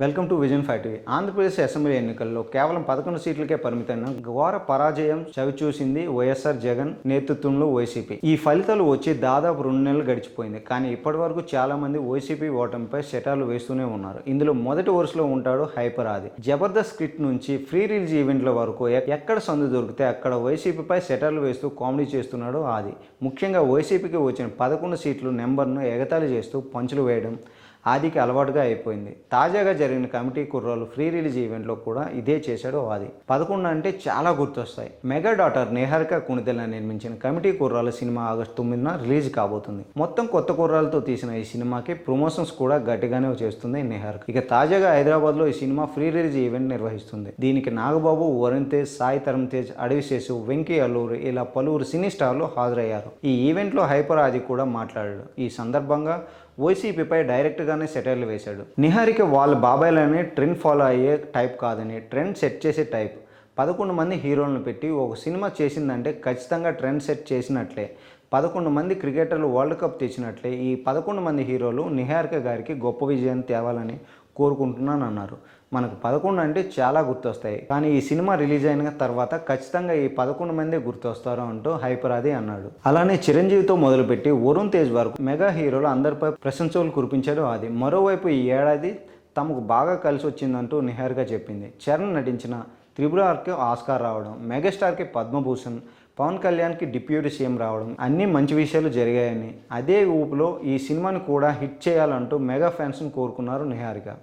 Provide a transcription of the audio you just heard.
Welcome to vision five TV. Andhra Pradesh assembly ఎన్నికల్లో కేవలం పదకొండు సీట్లకే పరిమితమైన ఘోర పరాజయం చవిచూసింది వైఎస్ఆర్ జగన్ నేతృత్వంలో వైసీపీ ఈ ఫలితాలు వచ్చి దాదాపు రెండు నెలలు గడిచిపోయింది. కానీ ఇప్పటి వరకు చాలా మంది వైసీపీ ఓటమిపై శటాలు వేస్తూనే ఉన్నారు. ఇందులో మొదటి వరుసలో ఉంటాడు హైపర్ ఆది. జబర్దస్త్ స్క్రిప్ట్ నుంచి ఫ్రీ రిలీజ్ ఈవెంట్ల వరకు ఎక్కడ సందు దొరికితే అక్కడ వైసీపీపై సెటర్లు వేస్తూ కామెడీ చేస్తున్నాడు ఆది. ముఖ్యంగా వైసీపీకి వచ్చిన పదకొండు సీట్లు నెంబర్ను ఎగతాళి చేస్తూ పంచులు వేయడం ఆదికి అలవాటుగా అయిపోయింది. తాజాగా జరిగిన కమిటీ కుర్రాలు ఫ్రీ రిలీజ్ ఈవెంట్లో కూడా ఇదే చేశాడు ఆది. పదకొండు అంటే చాలా గుర్తొస్తాయి. మెగా డాటర్ నేహారిక కుణితెల నిర్మించిన కమిటీ కుర్రాలు సినిమా ఆగస్టు తొమ్మిదిన రిలీజ్ కాబోతుంది. మొత్తం కొత్త కుర్రాలతో తీసిన ఈ సినిమాకి ప్రమోషన్స్ కూడా గట్టిగానే చేస్తుంది నేహారిక. ఇక తాజాగా హైదరాబాద్లో ఈ సినిమా ఫ్రీ రిలీజ్ ఈవెంట్ నిర్వహిస్తుంది. దీనికి నాగబాబు వరుణ్ తేజ్ సాయి తరం తేజ్ అడవిశేషు వెంకీ అల్లూరు ఇలా పలువురు సినీ స్టార్లు హాజరయ్యారు. ఈ ఈవెంట్లో హైపర్ ఆది కూడా మాట్లాడాడు. ఈ సందర్భంగా వైసీపీపై డైరెక్ట్గానే సెటైర్లు వేశాడు. నిహారిక వాళ్ళ బాబాయ్లని ట్రెండ్ ఫాలో అయ్యే టైప్ కాదని ట్రెండ్ సెట్ చేసే టైప్. పదకొండు మంది హీరోలను పెట్టి ఒక సినిమా చేసిందంటే ఖచ్చితంగా ట్రెండ్ సెట్ చేసినట్లే. పదకొండు మంది క్రికెటర్లు వరల్డ్ కప్ తెచ్చినట్లే. ఈ పదకొండు మంది హీరోలు నిహారిక గారికి గొప్ప విజయం తేవాలని కోరుకుంటున్నాను అన్నారు మనకు పదకొండు అంటే చాలా గుర్తొస్తాయి. కానీ ఈ సినిమా రిలీజ్ అయిన తర్వాత ఖచ్చితంగా ఈ పదకొండు మందే గుర్తొస్తారు అంటూ హైపరాది అన్నాడు. అలానే చిరంజీవితో మొదలుపెట్టి వరుణ్ తేజ్ వరకు మెగా హీరోలు అందరిపై ప్రశంసలు కురిపించాడు అది మరోవైపు ఈ ఏడాది తమకు బాగా కలిసి వచ్చిందంటూ నిహారిగా చెప్పింది. చరణ్ నటించిన త్రిపుర ఆస్కార్ రావడం మెగాస్టార్కి పద్మభూషణ్ పవన్ కళ్యాణ్కి డిప్యూటీ సీఎం రావడం అన్నీ మంచి విషయాలు జరిగాయని. అదే ఊపులో ఈ సినిమాని కూడా హిట్ చేయాలంటూ మెగా ఫ్యాన్స్ని కోరుకున్నారు నిహారిక.